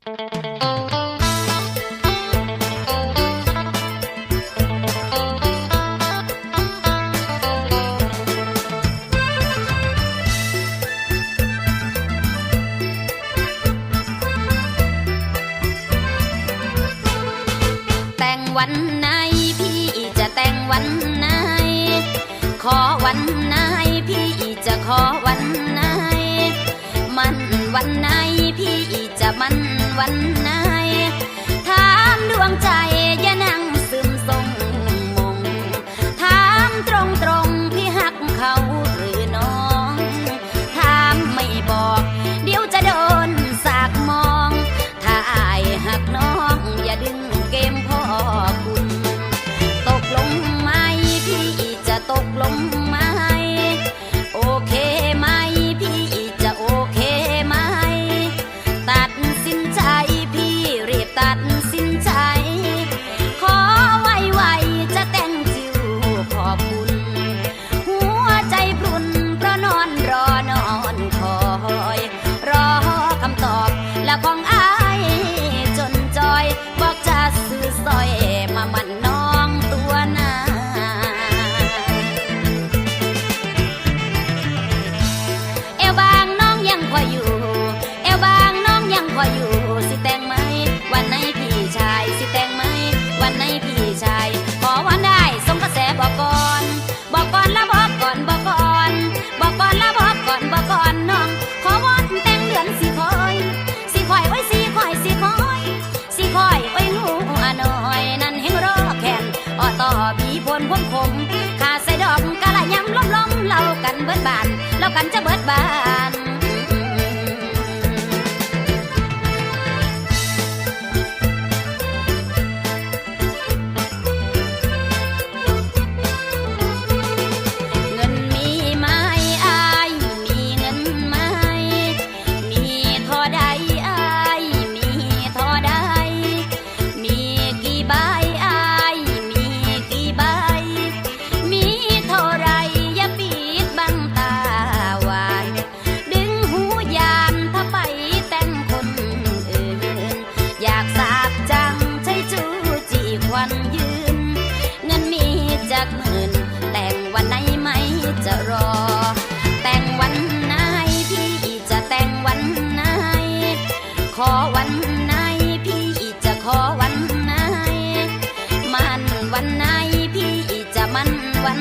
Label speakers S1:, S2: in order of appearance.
S1: แต่งวันไหนพี่จะแต่งวันไหน ขอวันไหนพี่จะขอวันไหน มันวันไหนพี่จะมัน วัน that นคมคมขาใส่ดอกกะละยำล้อมล้อมเล่ากันเบิดบานเล่ากันจะเบิดบาน ยืมเงินมีจากหมื่น แต่งวันไหนไหมจะรอ แต่งวันไหนพี่จะแต่งวันไหน ขอวันไหนพี่จะขอวันไหน มันวันไหนพี่จะมันวัน